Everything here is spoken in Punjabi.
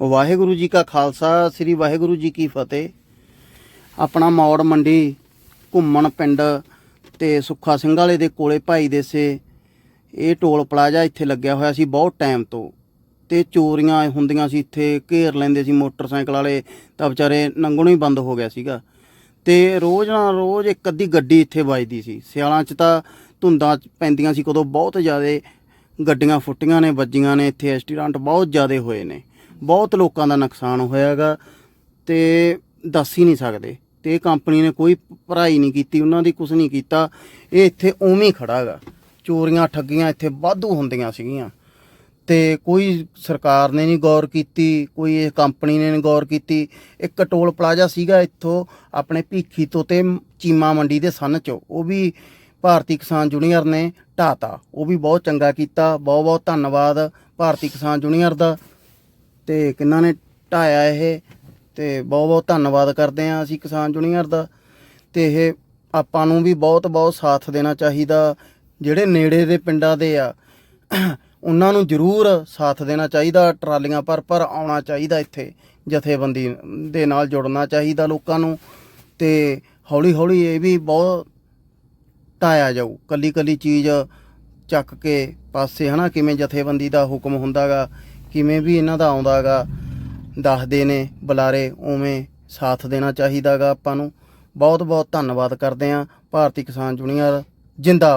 ਵਾਹਿਗੁਰੂ ਜੀ ਕਾ ਖਾਲਸਾ, ਸ੍ਰੀ ਵਾਹਿਗੁਰੂ ਜੀ ਕੀ ਫਤਿਹ। ਆਪਣਾ ਮੌੜ ਮੰਡੀ ਘੁੰਮਣ ਪਿੰਡ ਤੇ ਸੁੱਖਾ ਸਿੰਘ ਵਾਲੇ ਦੇ ਕੋਲੇ ਭਾਈ ਦੇਸੇ ਇਹ ਟੋਲ ਪਲਾਜ਼ਾ ਇੱਥੇ ਲੱਗਿਆ ਹੋਇਆ ਸੀ ਬਹੁਤ ਟਾਈਮ ਤੋਂ। ਤੇ ਚੋਰੀਆਂ ਹੁੰਦੀਆਂ ਸੀ, ਇੱਥੇ ਘੇਰ ਲੈਂਦੇ ਸੀ ਮੋਟਰਸਾਈਕਲ ਵਾਲੇ, ਤਾਂ ਵਿਚਾਰੇ ਨੰਗਣੋਂ ਹੀ ਬੰਦ ਹੋ ਗਿਆ ਸੀਗਾ। ਤੇ ਰੋਜ਼ ਨਾ ਰੋਜ਼ ਇੱਕ ਅੱਧੀ ਗੱਡੀ ਇੱਥੇ ਵੱਜਦੀ ਸੀ। ਸਿਆਲਾਂ 'ਚ ਤਾਂ ਧੁੰਦਾਂ ਪੈਂਦੀਆਂ ਸੀ, ਕਦੋਂ ਬਹੁਤ ਜ਼ਿਆਦਾ ਗੱਡੀਆਂ ਫੁੱਟੀਆਂ ਨੇ, ਵੱਜੀਆਂ ਨੇ, ਇੱਥੇ ਐਕਸੀਡੈਂਟ ਬਹੁਤ ਜ਼ਿਆਦਾ ਹੋਏ ਨੇ। ਬਹੁਤ ਲੋਕਾਂ ਦਾ ਨੁਕਸਾਨ ਹੋਇਆਗਾ ਤੇ ਦੱਸ ਹੀ ਨਹੀਂ ਸਕਦੇ। ਤੇ ਇਹ ਕੰਪਨੀ ਨੇ ਕੋਈ ਭਰਾਈ ਨਹੀਂ ਕੀਤੀ, ਉਹਨਾਂ ਦੀ ਕੁਝ ਨਹੀਂ ਕੀਤਾ। ਇਹ ਇੱਥੇ ਉਵੇਂ ਹੀ ਖੜਾ ਗਾ ਚੋਰੀਆਂ, ਠੱਗੀਆਂ ਇੱਥੇ ਵਾਧੂ ਹੁੰਦੀਆਂ ਸੀਗੀਆਂ। ਤੇ ਕੋਈ ਸਰਕਾਰ ਨੇ ਨਹੀਂ ਗੌਰ ਕੀਤੀ, ਕੋਈ ਇਹ ਕੰਪਨੀ ਨੇ ਨਹੀਂ ਗੌਰ ਕੀਤੀ। ਇੱਕ ਟੋਲ ਪਲਾਜ਼ਾ ਸੀਗਾ ਇੱਥੋਂ ਆਪਣੇ ਭੀਖੀ ਤੋਂ ਤੇ ਚੀਮਾ ਮੰਡੀ ਦੇ ਸੰਨ 'ਚੋਂ। ਉਹ ਵੀ ਭਾਰਤੀ ਕਿਸਾਨ ਜੂਨੀਅਰ ਨੇ ਢਾਤਾ ਉਹ ਵੀ ਬਹੁਤ ਚੰਗਾ ਕੀਤਾ। ਬਹੁਤ ਬਹੁਤ ਧੰਨਵਾਦ ਭਾਰਤੀ ਕਿਸਾਨ ਜੂਨੀਅਰ ਦਾ। ਤੇ ਕਿੰਨਾ ਨੇ ਢਾਇਆ ਇਹ, ਤੇ ਬਹੁਤ ਬਹੁਤ ਧੰਨਵਾਦ ਕਰਦੇ ਹਾਂ ਅਸੀਂ ਕਿਸਾਨ ਜੂਨੀਅਰ ਦਾ। ਤੇ ਇਹ ਆਪਾਂ ਨੂੰ ਵੀ ਬਹੁਤ ਬਹੁਤ ਸਾਥ ਦੇਣਾ ਚਾਹੀਦਾ, ਜਿਹੜੇ ਨੇੜੇ ਦੇ ਪਿੰਡਾਂ ਦੇ ਆ, ਉਹਨਾਂ ਨੂੰ ਜ਼ਰੂਰ ਸਾਥ ਦੇਣਾ ਚਾਹੀਦਾ, ਟਰਾਲੀਆਂ ਪਰ ਪਰ ਆਉਣਾ ਚਾਹੀਦਾ ਇੱਥੇ, ਜਥੇਬੰਦੀ ਦੇ ਨਾਲ ਜੁੜਨਾ ਚਾਹੀਦਾ ਲੋਕਾਂ ਨੂੰ, ਤੇ ਹੌਲੀ ਹੌਲੀ ਇਹ ਵੀ ਬਹੁਤ ਢਾਇਆ ਜਾਊ, ਕੱਲੀ ਕੱਲੀ ਚੀਜ਼ ਚੱਕ ਕੇ ਪਾਸੇ ਹਨਾ, ਕਿਵੇਂ ਜਥੇਬੰਦੀ ਦਾ ਹੁਕਮ ਹੁੰਦਾਗਾ ਕਿਵੇਂ ਵੀ ਇਹਨਾਂ ਦਾ ਆਉਂਦਾਗਾ, ਦੱਸਦੇ ਨੇ ਬੁਲਾਰੇ ਉਵੇਂ ਸਾਥ ਦੇਣਾ ਚਾਹੀਦਾਗਾ ਆਪਾਂ ਨੂੰ। ਬਹੁਤ ਬਹੁਤ ਧੰਨਵਾਦ ਕਰਦੇ ਆਂ ਭਾਰਤੀ ਕਿਸਾਨ ਜੂਨੀਅਰ ਜਿੰਦਾ